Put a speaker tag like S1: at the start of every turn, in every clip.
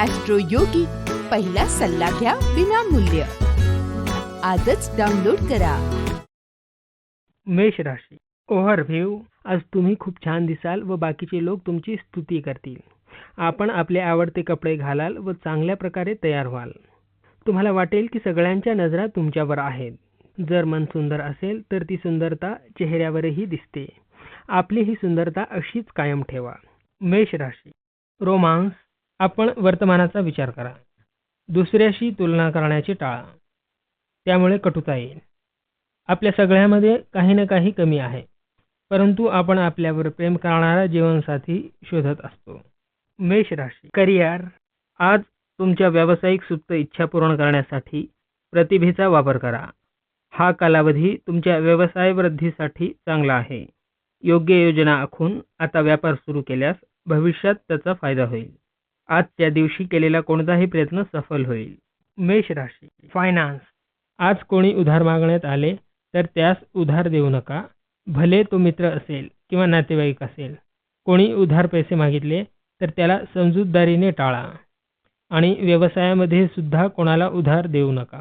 S1: Austro योगी पहिला सल्ला घ्या विनामूल्य. आजच डाउनलोड करा.
S2: मेष राशी ओव्हरव्ह्यू आज तुम्ही खूप छान दिसाल व बाकीचे लोक तुमची स्तुती करतील. आपण आपले आवडते कपडे घालाल व चांगल्या प्रकारे तयार व्हाल. तुम्हाला वाटेल की सगळ्यांच्या नजरा तुमच्यावर आहेत. जर मन सुंदर असेल तर ती सुंदरता चेहऱ्यावरही दिसते. आपली ही सुंदरता अशीच कायम ठेवा. मेष राशी रोमांस आपण वर्तमानाचा विचार करा. दुसऱ्याशी तुलना करण्याचे टाळा. त्यामुळे कटुता येईल. आपल्या सगळ्यामध्ये काही ना काही कमी आहे. परंतु आपण आपल्यावर प्रेम करणारा जीवनसाथी शोधत असतो. मेष राशी. करिअर. आज तुमच्या व्यावसायिक सुप्त इच्छा पूर्ण करण्यासाठी प्रतिभेचा वापर करा. हा कालावधी तुमच्या व्यवसाय वृद्धीसाठी चांगला आहे. योग्य योजना आखून आता व्यापार सुरू केल्यास भविष्यात त्याचा फायदा होईल. आजच्या दिवशी केलेला कोणताही प्रयत्न सफल होईल. मेष राशी फायनान्स आज कोणी उधार मागण्यात आले तर त्यास उधार देऊ नका. भले तो मित्र असेल किंवा नातेवाईक असेल कोणी उधार पैसे मागितले तर त्याला समजूतदारीने टाळा. आणि व्यवसायामध्ये सुद्धा कोणाला उधार देऊ नका.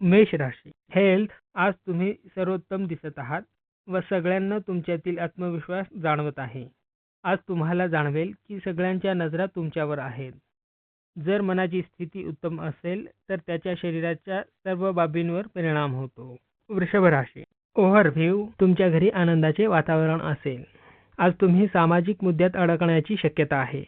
S2: मेष राशी हेल्थ आज तुम्ही सर्वोत्तम दिसत आहात व सगळ्यांना तुमच्यातील आत्मविश्वास जाणवत आहे. आज तुम्हाला जाणवेल की सगळ्यांच्या नजरा तुमच्यावर आहेत. जर मनाची स्थिती उत्तम असेल तर त्याच्या शरीराच्या सर्व बाबींवर परिणाम होतो. वृषभ राशी. ओव्हरव्ह्यू तुमच्या घरी आनंदाचे वातावरण असेल. आज तुम्ही सामाजिक मुद्द्यात अडकण्याची शक्यता आहे.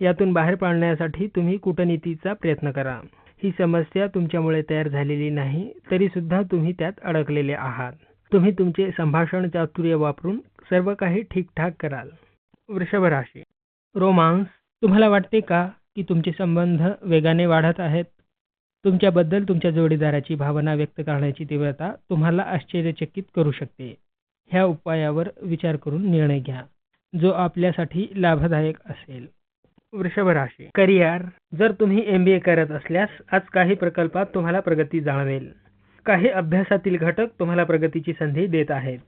S2: यातून बाहेर पाडण्यासाठी तुम्ही कूटनीतीचा प्रयत्न करा. ही समस्या तुमच्यामुळे तयार झालेली नाही तरी सुद्धा तुम्ही त्यात अडकलेले आहात. तुम्ही तुमचे संभाषण चातुर्य वापरून सर्व काही ठीकठाक कराल. वृषभ राशी रोमांस तुम्हाला वाटते का की तुमचे संबंध वेगाने वाढत आहेत? तुमच्याबद्दल तुमच्या जोडीदाराची भावना व्यक्त करण्याची तीव्रता तुम्हाला आश्चर्यचकित करू शकते. ह्या उपायावर विचार करून निर्णय घ्या जो आपल्यासाठी लाभदायक असेल. वृषभ राशी करिअर. जर तुम्ही एम बी ए करत असल्यास आज काही प्रकल्पात तुम्हाला प्रगती जाणवेल. काही अभ्यासातील घटक तुम्हाला प्रगतीची संधी देत आहेत.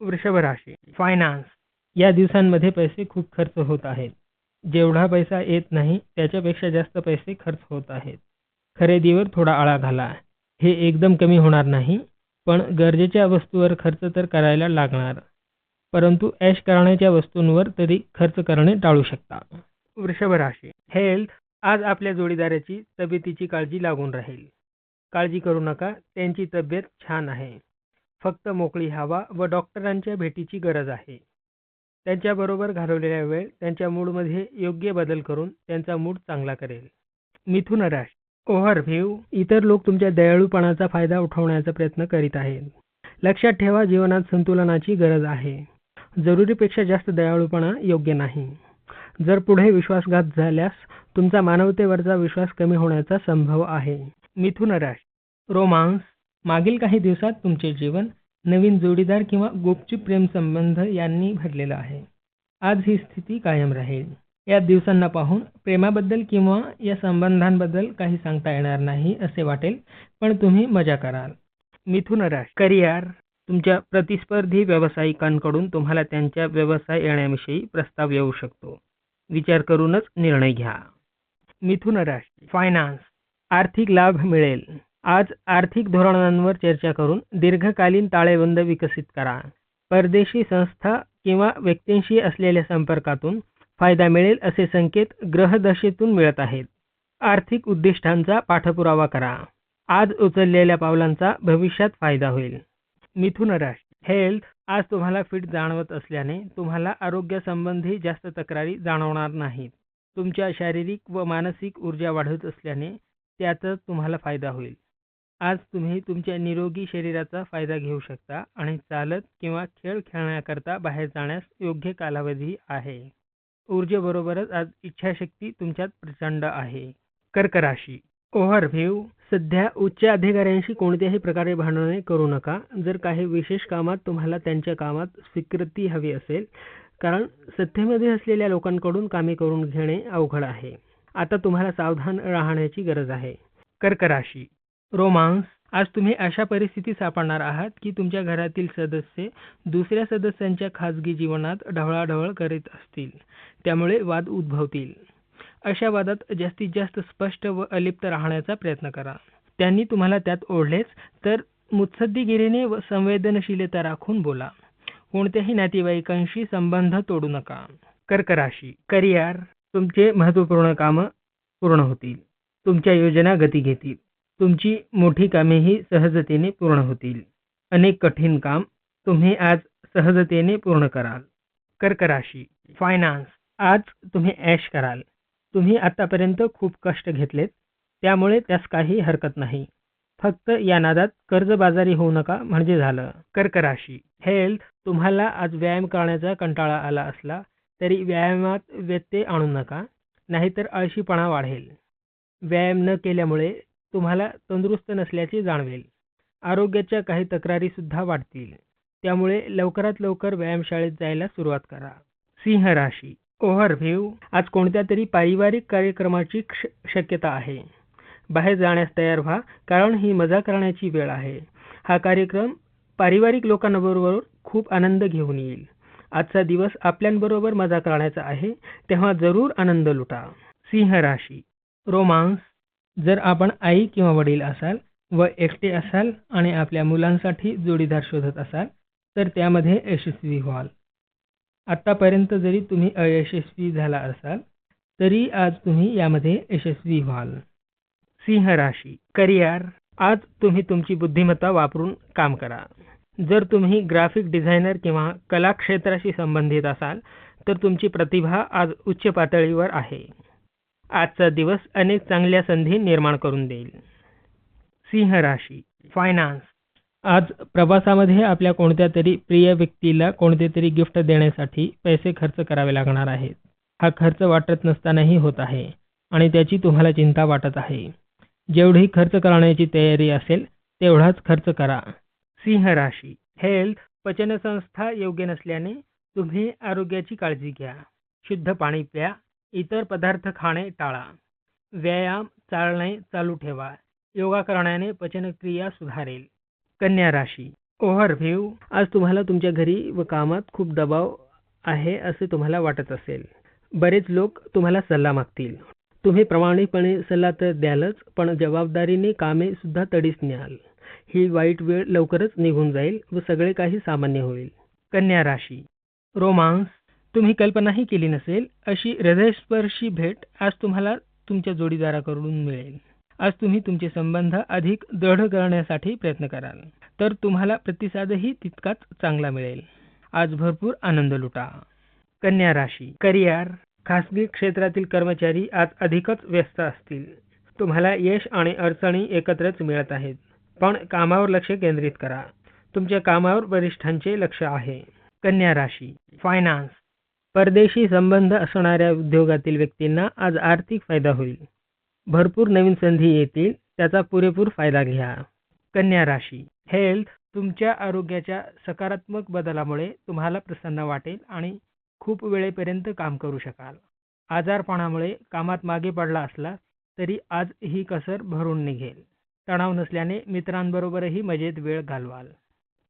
S2: वृषभ राशी फायनान्स. या दिवसांमध्ये पैसे खूप खर्च होत आहेत. जेवढा पैसा येत नाही त्याच्यापेक्षा जास्त पैसे खर्च होत आहेत. खरेदीवर थोडा आळा घाला. हे एकदम कमी होणार नाही पण गरजेच्या वस्तूवर खर्च तर करायला लागणार. परंतु ऐश करण्याच्या वस्तूंवर तरी खर्च करणे टाळू शकता. वृषभ राशी. हेल्थ आज आपल्या जोडीदाराची तब्येतीची काळजी लागून राहील. काळजी करू नका त्यांची तब्येत छान आहे. फक्त मोकळी हवा व डॉक्टरांच्या भेटीची गरज आहे. त्यांच्याबरोबर घालवलेला वेळ त्यांच्या मूडमध्ये योग्य बदल करून त्यांचा मूड चांगला करेल. मिथुन राशी ओव्हरव्ह्यू इतर लोक तुमच्या दयाळूपणाचा फायदा उठवण्याचा प्रयत्न करीत आहेत. लक्षात ठेवा जीवनात संतुलनाची गरज आहे. जरुरीपेक्षा जास्त दयाळूपणा योग्य नाही. जर पुढे विश्वासघात झाल्यास तुमचा मानवतेवरचा विश्वास कमी होण्याचा संभव आहे. मिथुन राशी रोमांस मागील काही दिवसात तुमचे जीवन नवीन जोडीदार किंवा गुपचूप प्रेम संबंध यांनी भरलेला आहे. आज ही स्थिती कायम राहील. या दिवसांना पाहून प्रेमाबद्दल किंवा या संबंधांबद्दल काही सांगता येणार नाही असे वाटेल पण तुम्ही मजा कराल. मिथुन राश करिअर. तुमच्या प्रतिस्पर्धी व्यावसायिकांकडून तुम्हाला त्यांच्या व्यवसाय येण्याविषयी प्रस्ताव येऊ शकतो. विचार करूनच निर्णय घ्या. मिथुन राशी फायनान्स आर्थिक लाभ मिळेल. आज आर्थिक धोरणांवर चर्चा करून दीर्घकालीन ताळेबंद विकसित करा. परदेशी संस्था किंवा व्यक्तींशी असलेल्या संपर्कातून फायदा मिळेल असे संकेत ग्रहदशेतून मिळत आहेत. आर्थिक उद्दिष्टांचा पाठपुरावा करा. आज उचललेल्या पावलांचा भविष्यात फायदा होईल. मिथुन राशी. हेल्थ आज तुम्हाला फिट जाणवत असल्याने तुम्हाला आरोग्यासंबंधी जास्त तक्रारी जाणवणार नाहीत. तुमच्या शारीरिक व मानसिक ऊर्जा वाढत असल्याने त्याचा तुम्हाला फायदा होईल. आज तुम्ही तुमच्या निरोगी शरीराचा फायदा घेऊ शकता आणि चालत किंवा खेळ खेळण्याकरता बाहेर जाण्यास योग्य कालावधी आहे. ऊर्जेबरोबरच आज इच्छाशक्ती तुमच्यात प्रचंड आहे. कर्क राशी. ओव्हरव्ह्यू. सध्या उच्च अधिकाऱ्यांशी कोणत्याही प्रकारे भांडणे करू नका. जर काही विशेष कामात तुम्हाला त्यांच्या कामात स्वीकृती हवी असेल कारण सत्तेमध्ये असलेल्या लोकांकडून कामे करून घेणे अवघड आहे. आता तुम्हाला सावधान राहण्याची गरज आहे. कर्क राशी. रोमांस आज तुम्ही अशा परिस्थितीत सापडणार आहात की तुमच्या घरातील सदस्य दुसऱ्या सदस्यांच्या खाजगी जीवनात ढवळाढवळ करीत असतील. त्यामुळे वाद उद्भवतील. अशा वादात जास्तीत जास्त स्पष्ट व अलिप्त राहण्याचा प्रयत्न करा. त्यांनी तुम्हाला त्यात ओढलेच तर मुत्सद्दीगिरीने व संवेदनशीलता राखून बोला. कोणत्याही नातेवाईकांशी संबंध तोडू नका. कर्क राशी करिअर तुमचे महत्त्वपूर्ण कामं पूर्ण होतील. तुमच्या योजना गती घेतील. तुमची मोठी कामेही सहजतेने पूर्ण होतील. अनेक कठीण काम तुम्ही आज सहजतेने पूर्ण कराल. कर्क राशी फायनान्स आज तुम्ही ऐश कराल. तुम्ही आतापर्यंत खूप कष्ट घेतलेत त्यामुळे त्यास काही हरकत नाही. फक्त या नादात कर्जबाजारी होऊ नका म्हणजे झालं. कर्क राशी हेल्थ तुम्हाला आज व्यायाम करण्याचा कंटाळा आला असला तरी व्यायामात व्यत्यय आणू नका नाहीतर आळशीपणा वाढेल. व्यायाम न केल्यामुळे तुम्हाला तंदुरुस्त नसल्याचे जाणवेल. आरोग्याच्या काही तक्रारीसुद्धा वाढतील. त्यामुळे लवकरात लवकर व्यायामशाळेत जायला सुरुवात करा. सिंह राशी. ओव्हरव्ह्यू आज कोणत्या तरी पारिवारिक कार्यक्रमाची शक्यता आहे? बाहेर जाण्यास तयार व्हा कारण ही मजा करण्याची वेळ आहे. हा कार्यक्रम पारिवारिक लोकांबरोबर खूप आनंद घेऊन येईल. आजचा दिवस आपल्यांबरोबर मजा करण्याचा आहे तेव्हा जरूर आनंद लुटा. सिंह राशी. रोमांस. जर आपण आई किंवा वडील असाल व एकटे असाल आणि आपल्या मुलांसाठी जोडीदार शोधत असाल तर त्यामध्ये यशस्वी व्हाल. आत्तापर्यंत जरी तुम्ही अयशस्वी झाला असाल तरी आज तुम्ही यामध्ये यशस्वी व्हाल. सिंह राशी करिअर. आज तुम्ही तुमची बुद्धिमत्ता वापरून काम करा. जर तुम्ही ग्राफिक डिझायनर किंवा कला क्षेत्राशी संबंधित असाल तर तुमची प्रतिभा आज उच्च पातळीवर आहे. आजचा दिवस अनेक चांगल्या संधी निर्माण करून देईल. सिंह राशी फायनान्स आज प्रवासामध्ये आपल्या कोणत्या तरी प्रिय व्यक्तीला कोणते तरी गिफ्ट देण्यासाठी पैसे खर्च करावे लागणार आहेत. हा खर्च वाटत नसतानाही होत आहे आणि त्याची तुम्हाला चिंता वाटत आहे. जेवढी खर्च करण्याची तयारी असेल तेवढाच खर्च करा. सिंह राशी हेल्थ पचनसंस्था योग्य नसल्याने तुम्ही आरोग्याची काळजी घ्या. शुद्ध पाणी प्या इतर पदार्थ खाणे टाळा. व्यायाम चालणे चालू ठेवा. योगा करण्याने पचनक्रिया सुधारेल. कन्या राशी. ओव्हरव्ह्यू आज तुम्हाला तुमच्या घरी व कामात खूप दबाव आहे असे तुम्हाला वाटत असेल. बरेच लोक तुम्हाला सल्ला मागतील. तुम्ही प्रामाणिकपणे सल्ला तर द्यालच पण जबाबदारीने कामे सुद्धा तडीस न्याल. ही वाईट वेळ लवकरच निघून जाईल व सगळे काही सामान्य होईल. कन्या राशी. रोमांस. तुम्ही कल्पनाही केली नसेल अशी हृदयस्पर्शी भेट आज तुम्हाला तुमच्या जोडीदाराकडून मिळेल. आज तुम्ही तुमचे संबंध अधिक दृढ करण्यासाठी प्रयत्न कराल. तर तुम्हाला प्रतिसादही तितकाच चांगला मिळेल. आज भरपूर आनंद लुटा. कन्या राशी. करिअर. खासगी क्षेत्रातील कर्मचारी आज अधिकच व्यस्त असतील. तुम्हाला यश आणि अडचणी एकत्रच मिळत आहेत. पण कामावर लक्ष केंद्रित करा. तुमच्या कामावर वरिष्ठांचे लक्ष आहे. कन्या राशी. फायनान्स. परदेशी संबंध असणाऱ्या उद्योगातील व्यक्तींना आज आर्थिक फायदा होईल. भरपूर नवीन संधी येतील त्याचा पुरेपूर फायदा घ्या. कन्या राशी. हेल्थ तुमच्या आरोग्याच्या सकारात्मक बदलामुळे तुम्हाला प्रसन्न वाटेल आणि खूप वेळेपर्यंत काम करू शकाल. आजारपणामुळे कामात मागे पडला असला तरी आज ही कसर भरून निघेल. तणाव नसल्याने मित्रांबरोबरही मजेत वेळ घालवाल.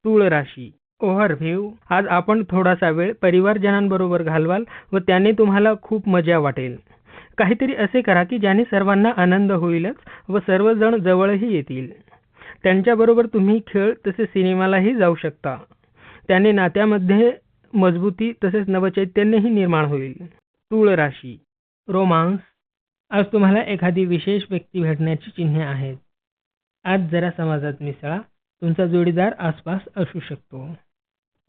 S2: तूळ राशी ओव्हरव्ह्यू. आज आपण थोडासा वेळ परिवारजनांबरोबर घालवाल व त्याने तुम्हाला खूप मजा वाटेल. काहीतरी असे करा की ज्याने सर्वांना आनंद होईलच व सर्वजण जवळही येतील. त्यांच्याबरोबर तुम्ही खेळ तसेच सिनेमालाही जाऊ शकता. त्याने नात्यामध्ये मजबूती तसेच नवचैतन्यही निर्माण होईल. तूळ राशी. रोमांस. आज तुम्हाला एखादी विशेष व्यक्ती भेटण्याची चिन्हे आहेत. आज जरा समाजात मिसळा. तुमचा जोडीदार आसपास असू शकतो.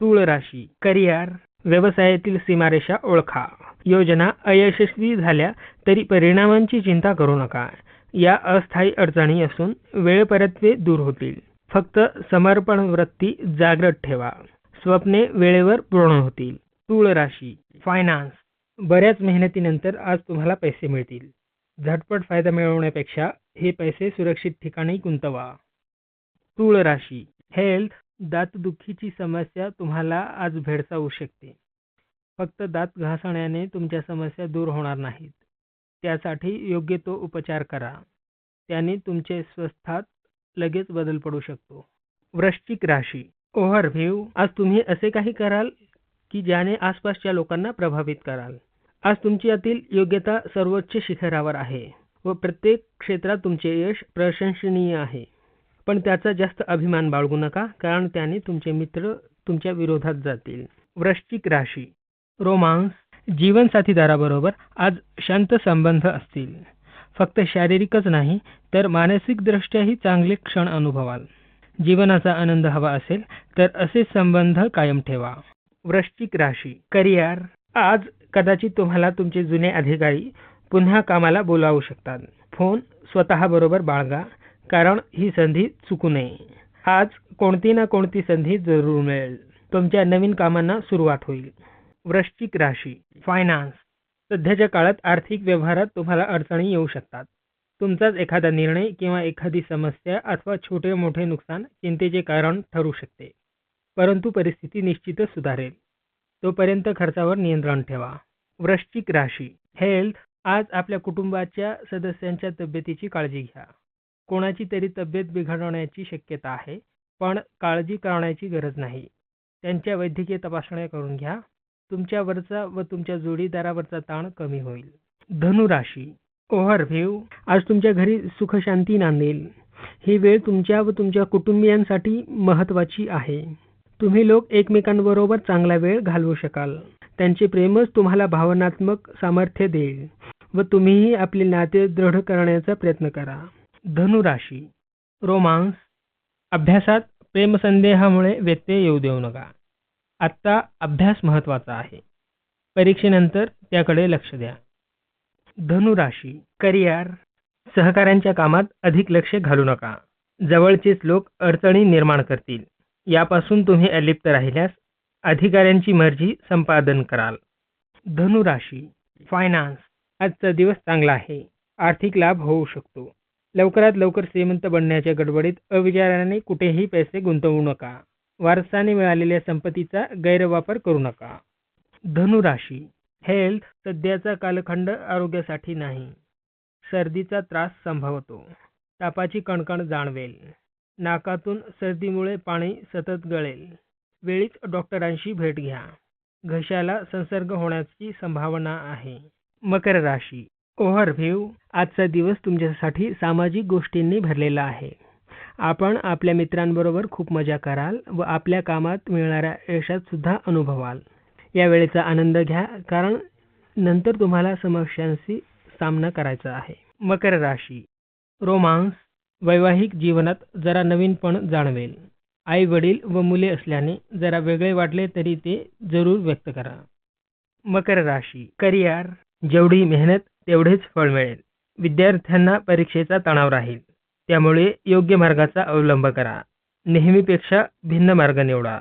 S2: तूळ राशी करिअर व्यवसायातील सीमारेषा ओळखा. योजना अयशस्वी झाल्या तरी परिणामांची चिंता करू नका. या अस्थायी अडचणी असून वेळपरत्वे दूर होतील. फक्त समर्पण वृत्ती जागृत ठेवा. स्वप्ने वेळेवर पूर्ण होतील. तूळ राशी फायनान्स बऱ्याच मेहनतीनंतर आज तुम्हाला पैसे मिळतील. झटपट फायदा मिळवण्यापेक्षा हे पैसे सुरक्षित ठिकाणी गुंतवा. तूळ राशी हेल्थ दातदुखीची समस्या तुम्हाला आज भेडसावू शकते. फक्त दात घासण्याने तुमच्या समस्या दूर होणार नाहीत. त्यासाठी योग्य तो उपचार करा. त्याने तुमचे स्वस्थात लगेच बदल पडू शकतो. वृश्चिक राशी. ओव्हरव्ह्यू आज तुम्ही असे काही कराल की ज्याने आसपासच्या लोकांना प्रभावित कराल. आज तुमच्यातील योग्यता सर्वोच्च शिखरावर आहे व प्रत्येक क्षेत्रात तुमचे यश प्रशंसनीय आहे. पण त्याचा जास्त अभिमान बाळगू नका कारण त्याने तुमचे मित्र तुमच्या विरोधात जातील. वृश्चिक राशी. रोमांस. जीवनसाथीदाराबरोबर आज शांत संबंध असतील. फक्त शारीरिकच नाही तर मानसिकदृष्ट्याही चांगले क्षण अनुभवाल. जीवनाचा आनंद हवा असेल तर असे संबंध कायम ठेवा. वृश्चिक राशी. करिअर. आज कदाचित तुम्हाला तुमचे जुने अधिकारी पुन्हा कामाला बोलावू शकतात. फोन स्वतःबरोबर बाळगा. कारण ही संधी चुकू नये. आज कोणती ना कोणती संधी जरूर मिळेल. तुमच्या नवीन कामांना सुरुवात होईल. वृश्चिक राशी फायनान्स सध्याच्या काळात आर्थिक व्यवहारात तुम्हाला अडचणी येऊ शकतात. तुमचाच एखादा निर्णय किंवा एखादी समस्या अथवा छोटे मोठे नुकसान चिंतेचे कारण ठरू शकते. परंतु परिस्थिती निश्चितच सुधारेल. तोपर्यंत खर्चावर नियंत्रण ठेवा. वृश्चिक राशी हेल्थ आज आपल्या कुटुंबाच्या सदस्यांच्या तब्येतीची काळजी घ्या. कोणाची तरी तब्येत बिघडण्याची शक्यता आहे पण काळजी करण्याची गरज नाही. त्यांच्या वैद्यकीय तपासण्या करून घ्या. तुमच्यावरचा व तुमच्या जोडीदारावरचा ताण कमी होईल. धनुराशी ओव्हरव्ह्यू. आज तुमच्या घरी सुखशांती नांदेल. ही वेळ तुमच्या व तुमच्या कुटुंबियांसाठी महत्त्वाची आहे. तुम्ही लोक एकमेकांबरोबर चांगला वेळ घालवू शकाल. त्यांचे प्रेमच तुम्हाला भावनात्मक सामर्थ्य देईल. व तुम्हीही आपले नाते दृढ करण्याचा प्रयत्न करा. धनुराशी. रोमांस. अभ्यासात प्रेमसंदेहामुळे व्यत्यय येऊ देऊ नका. आत्ता अभ्यास महत्त्वाचा आहे. परीक्षेनंतर त्याकडे लक्ष द्या. धनुराशी. करिअर. सहकाऱ्यांच्या कामात अधिक लक्ष घालू नका. जवळचेच लोक अडचणी निर्माण करतील. यापासून तुम्ही अलिप्त राहिल्यास अधिकाऱ्यांची मर्जी संपादन कराल. धनुराशी. फायनान्स. आजचा दिवस चांगला आहे. आर्थिक लाभ होऊ शकतो. लवकरात लवकर श्रीमंत बनण्याच्या गडबडीत अविचाराने कुठेही पैसे गुंतवू नका. वारसाने मिळालेल्या संपत्तीचा गैरवापर करू नका. धनुराशी. हेल्थ सध्याचा कालखंड आरोग्यासाठी नाही. सर्दीचा त्रास संभवतो. तापाची कणकण जाणवेल. नाकातून सर्दीमुळे पाणी सतत गळेल. वेळीच डॉक्टरांशी भेट घ्या. घशाला संसर्ग होण्याची संभावना आहे. मकर राशी. ओव्हरव्ह्यू आजचा दिवस तुमच्यासाठी सामाजिक गोष्टींनी भरलेला आहे. आपण आपल्या मित्रांबरोबर खूप मजा कराल व आपल्या कामात मिळणाऱ्या यशात सुद्धा अनुभवाल. या वेळेचा आनंद घ्या कारण नंतर तुम्हाला समस्यांशी सामना करायचा आहे. मकर राशी. रोमांस वैवाहिक जीवनात जरा नवीनपण जाणवेल. आई वडील व मुले असल्याने जरा वेगळे वाटले तरी ते जरूर व्यक्त करा. मकर राशी. करिअर. जेवढी मेहनत तेवढेच फळ मिळेल. विद्यार्थ्यांना परीक्षेचा तणाव राहील. त्यामुळे योग्य मार्गाचा अवलंब करा. नेहमीपेक्षा भिन्न मार्ग निवडा.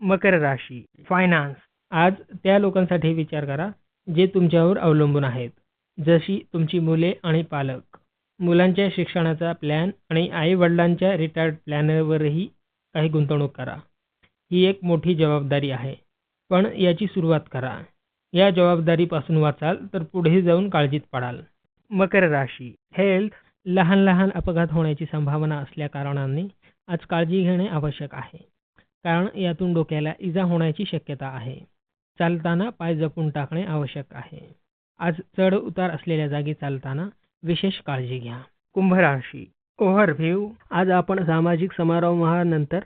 S2: मकर राशी फायनान्स आज त्या लोकांसाठी विचार करा जे तुमच्यावर अवलंबून आहेत. जशी तुमची मुले आणि पालक. मुलांच्या शिक्षणाचा प्लॅन आणि आई वडिलांच्या रिटायर्ड प्लॅनवरही काही गुंतवणूक करा. ही एक मोठी जबाबदारी आहे. पण याची सुरुवात करा. या जबाबदारीपासून वाचाल तर पुढे जाऊन काळजीत पडाल. मकर राशी हेल्थ लहान लहान अपघात होण्याची संभावना असल्या कारणाने आज काळजी घेणे आवश्यक आहे. कारण यातून डोक्याला इजा होण्याची शक्यता आहे. चालताना पाय जपून टाकणे आवश्यक आहे. आज चढ उतार असलेल्या जागी चालताना विशेष काळजी घ्या. कुंभ राशी ओव्हरव्ह्यू आज आपण सामाजिक समारंभानंतर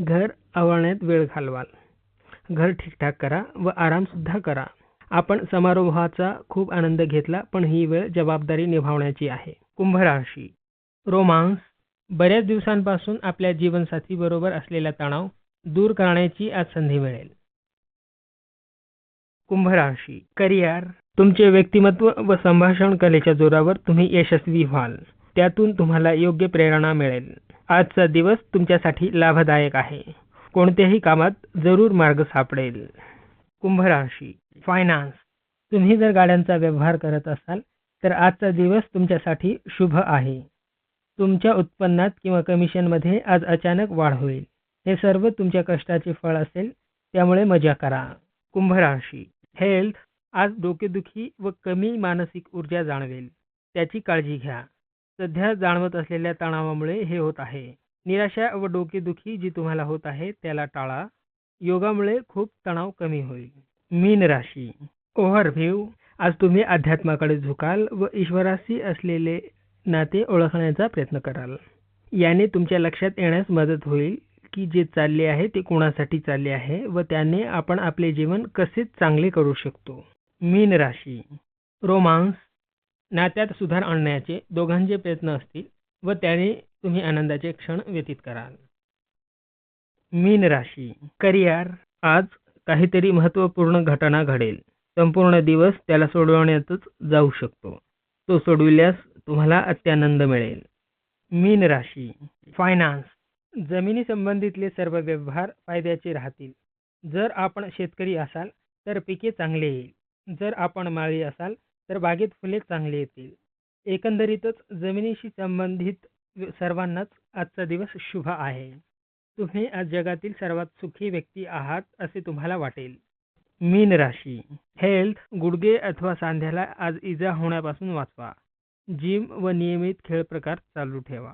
S2: घर आवरण्यात वेळ घालवाल. घर ठीकठाक करा व आरामसुद्धा करा. आपण समारोहाचा खूप आनंद घेतला पण ही वेळ जबाबदारी निभावण्याची आहे. कुंभ राशी. रोमांस. बऱ्याच दिवसांपासून आपल्या जीवनसाथी बरोबर असलेला तणाव दूर करण्याची आज संधी मिळेल. कुंभ राशी. करिअर. तुमचे व्यक्तिमत्व व संभाषण कलेच्या जोरावर तुम्ही यशस्वी व्हाल. त्यातून तुम्हाला योग्य प्रेरणा मिळेल. आजचा दिवस तुमच्यासाठी लाभदायक आहे. कोणत्याही कामात जरूर मार्ग सापडेल. कुंभ राशी. फायनान्स तुम्ही जर गाड्यांचा व्यवहार करत असाल तर आजचा दिवस तुमच्यासाठी शुभ आहे. तुमच्या उत्पन्नात किंवा कमिशनमध्ये आज अचानक वाढ होईल. हे सर्व तुमच्या कष्टाचे फळ असेल त्यामुळे मजा करा. कुंभ राशी. हेल्थ आज डोकेदुखी व कमी मानसिक ऊर्जा जाणवेल. त्याची काळजी घ्या. सध्या जाणवत असलेल्या तणावामुळे हे होत आहे. निराशा व डोकेदुखी जी तुम्हाला होत आहे त्याला टाळा. योगामुळे खूप तणाव कमी होईल. मीन राशी. ओव्हरव्ह्यू आज तुम्ही अध्यात्माकडे झुकाल व ईश्वराशी असलेले नाते ओळखण्याचा प्रयत्न कराल. याने तुमच्या लक्षात येण्यास मदत होईल की जे चालले आहे ते कोणासाठी चालले आहे व त्याने आपण आपले जीवन कसे चांगले करू शकतो. मीन राशी. रोमांस. नात्यात सुधार आणण्याचे दोघांचे प्रयत्न असतील व त्याने तुम्ही आनंदाचे क्षण व्यतीत कराल. मीन राशी. करिअर. आज काहीतरी महत्त्वपूर्ण घटना घडेल. संपूर्ण दिवस त्याला सोडवण्यातच जाऊ शकतो. तो सोडविल्यास तुम्हाला अत्यानंद मिळेल. मीन राशी फायनान्स जमिनी संबंधितले सर्व व्यवहार फायद्याचे राहतील. जर आपण शेतकरी असाल तर पिके चांगले येईल. जर आपण माळी असाल तर बागेत फुले चांगली येतील. एकंदरीतच जमिनीशी संबंधित सर्वांनाच आजचा दिवस शुभ आहे. तुम्ही आज जगातील सर्वात सुखी व्यक्ती आहात असे तुम्हाला वाटेल. मीन राशी. हेल्थ गुडघे अथवा सांध्याला आज इजा होण्यापासून वाचवा. जिम व नियमित खेळ प्रकार चालू ठेवा.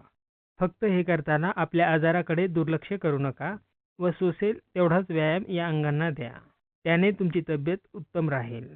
S2: फक्त हे करताना आपल्या आजाराकडे दुर्लक्ष करू नका व सोसेल तेवढाच व्यायाम या अंगांना द्या. त्याने तुमची तब्येत उत्तम राहील.